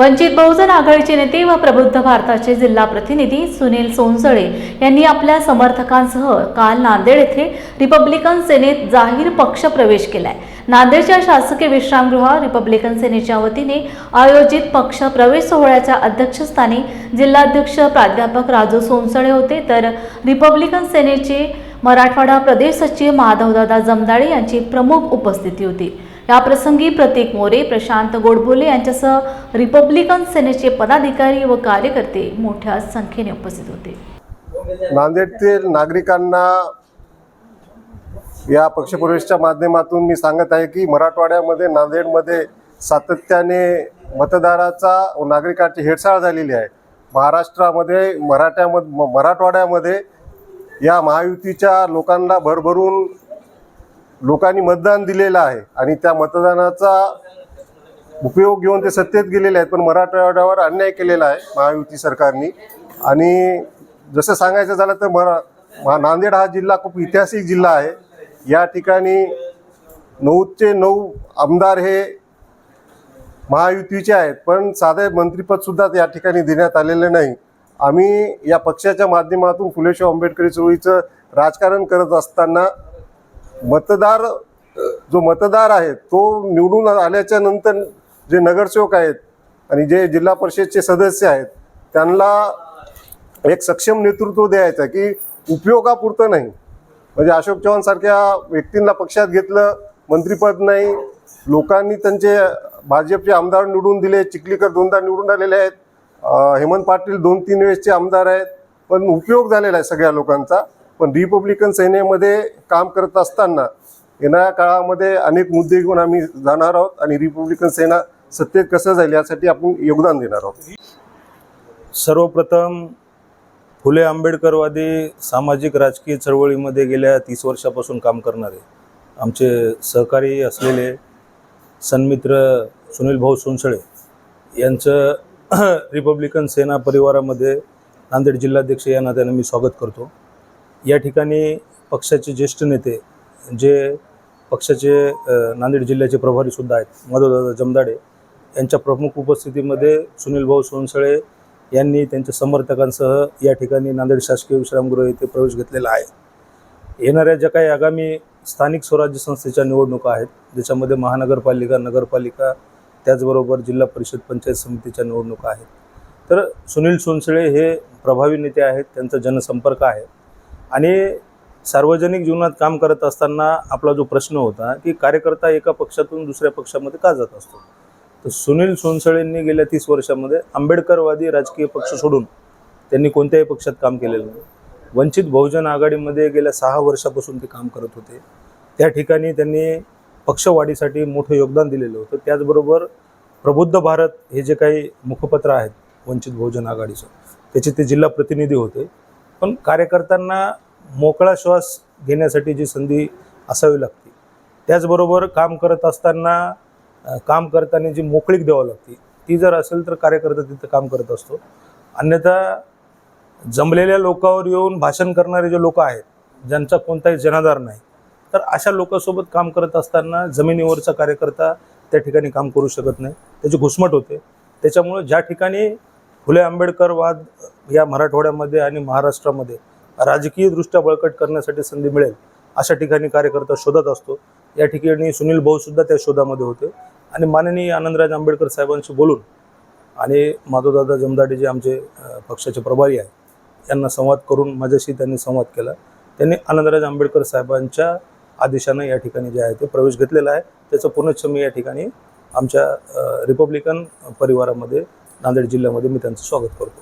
वंचित बहुजन आघाडीचे नेते व प्रबुद्ध भारताचे जिल्हा प्रतिनिधी सुनील सोनसळे यांनी आपल्या समर्थकांसह काल नांदेड येथे रिपब्लिकन सेनेत जाहीर पक्ष प्रवेश केलाय. नांदेडच्या शासकीय विश्रामगृहात रिपब्लिकन सेनेच्या वतीने आयोजित पक्ष प्रवेश सोहळ्याच्या अध्यक्षस्थानी जिल्हाध्यक्ष प्राध्यापक राजू सोनसळे होते. तर रिपब्लिकन सेनेचे मराठवाडा प्रदेश सचिव माधवदादा जमदाळे यांची प्रमुख उपस्थिती होती. याप्रसंगी प्रतीक मोरे प्रशांत गोडबोले यांच्यासह रिपब्लिकन सेनेचे पदाधिकारी व कार्यकर्ते मोठ्या संख्येने उपस्थित होते. नांदेडतील नागरिकांना या पक्षप्रवेशच्या माध्यमातून मी सांगत आहे की मराठवाड्यामध्ये नांदेडमध्ये सातत्याने मतदाराचा व नागरिकांची हेळसाळ झालेली आहे. महाराष्ट्रामध्ये मराठ्यामध्ये म- मराठवाड्यामध्ये या महायुतीच्या लोकांना भरभरून लोकांनी मतदान दिलेलं आहे आणि त्या मतदानाचा उपयोग घेऊन ते सत्तेत गेलेले आहेत पण मराठवाड्यावर अन्याय केलेला आहे महायुती सरकारने. आणि जसं सांगायचं झालं तर मरा महा- नांदेड हा जिल्हा खूप ऐतिहासिक जिल्हा आहे. या ठिकाणी नऊचे नऊ आमदार हे महायुतीचे आहेत पण साधे मंत्रिपदसुद्धा या ठिकाणी देण्यात आलेलं नाही. आम्ही या पक्षाच्या माध्यमातून फुलेशाह आंबेडकरी चळवळीचं राजकारण करत असताना मतदार जो मतदार आहे तो निवडून आल्याच्यानंतर जे नगरसेवक आहेत आणि जे जिल्हा परिषदचे सदस्य आहेत त्यांना एक सक्षम नेतृत्व द्यायचं आहे की उपयोगापुरतं नाही. म्हणजे अशोक चव्हाण सारख्या व्यक्तींना पक्षात घेतलं मंत्रिपद नाही लोकांनी त्यांचे भाजपचे आमदार निवडून दिले चिखलीकर दोनदा निवडून आलेले आहेत हेमंत पाटील दोन तीन वेळेसचे आमदार आहेत पण उपयोग झालेला आहे सगळ्या लोकांचा. पण रिपब्लिकन सेनेमध्ये काम करत असताना येणाऱ्या काळामध्ये अनेक मुद्दे घेऊन आम्ही जाणार आहोत आणि रिपब्लिकन सेना सत्तेत कसं जाईल यासाठी आपण योगदान देणार आहोत. सर्वप्रथम फुले आंबेडकरवादी सामाजिक राजकीय चळवळीमध्ये गेल्या तीस वर्षापासून काम करणारे आमचे सहकारी असलेले सन्मित्र सुनील भाऊ सोनसळे यांचं रिपब्लिकन सेना परिवारामध्ये नांदेड जिल्हाध्यक्ष या नात्याने मी स्वागत करतो. या ठिकाणी पक्षाचे ज्येष्ठ नेते जे पक्षाचे नांदेड जिल्ह्याचे प्रभारीसुद्धा आहेत माधवदादा जमदाडे यांच्या प्रमुख उपस्थितीमध्ये सुनील भाऊ सोनसळे यांनी त्यांच्या समर्थकांसह या ठिकाणी नांदेड शासकीय विश्रामगृह येथे प्रवेश घेतलेला आहे. येणाऱ्या ज्या काही आगामी स्थानिक स्वराज्य संस्थेच्या निवडणुका आहेत ज्याच्यामध्ये महानगरपालिका नगरपालिका त्याचबरोबर जिल्हा परिषद पंचायत समितीच्या निवडणुका आहेत तर सुनील सोनसळे हे प्रभावी नेते आहेत त्यांचा जनसंपर्क आहे. आणि सार्वजनिक जीवनात काम करत असताना आपला जो प्रश्न होता की कार्यकर्ता एका पक्षातून दुसऱ्या पक्षामध्ये का जात असतो? तर सुनील सोनसळेंनी गेल्या तीस वर्षामध्ये आंबेडकरवादी राजकीय पक्ष सोडून त्यांनी कोणत्याही पक्षात काम केलेलं नाही. वंचित बहुजन आघाडीमध्ये गेल्या सहा वर्षापासून ते काम करत होते. त्या ठिकाणी त्यांनी पक्षवाढीसाठी मोठं योगदान दिलेलं होतं. त्याचबरोबर प्रबुद्ध भारत हे जे काही मुखपत्र आहेत वंचित बहुजन आघाडीचं त्याचे ते जिल्हा प्रतिनिधी होते. पण कार्यकर्त्यांना मोकळा श्वास घेण्यासाठी जी संधी असावी लागते. त्याचबरोबर काम करत असताना काम करताना जी मोकळीक द्यावी लागते ती जर असेल तर कार्यकर्ता तिथं काम करत असतो. अन्यथा जमलेल्या लोकांवर येऊन भाषण करणारे जे लोक आहेत ज्यांचा कोणताही जनाधार नाही तर अशा लोकांसोबत काम करत असताना जमिनीवरचा कार्यकर्ता त्या ठिकाणी काम करू शकत नाही. त्याची घुसमट होते. त्याच्यामुळं ज्या ठिकाणी फुले आंबेडकर वाद या मराठवाड्यामध्ये आणि महाराष्ट्रामध्ये राजकीयदृष्ट्या बळकट करण्यासाठी संधी मिळेल अशा ठिकाणी कार्यकर्ता शोधत असतो. या ठिकाणी सुनील भाऊसुद्धा त्या शोधामध्ये होते. आणि माननीय आनंदराज आंबेडकर साहेबांशी बोलून आणि माधवदादा जमदाडे जे आमचे पक्षाचे प्रभारी आहे यांना संवाद करून माझ्याशी त्यांनी संवाद केला. त्यांनी आनंदराज आंबेडकर साहेबांच्या आदेशानं या ठिकाणी जे आहे ते प्रवेश घेतलेला आहे. त्याचं पुनश्च मी या ठिकाणी आमच्या रिपब्लिकन परिवारामध्ये नांदेड जिल्ह्यामध्ये मी त्यांचं स्वागत करतो.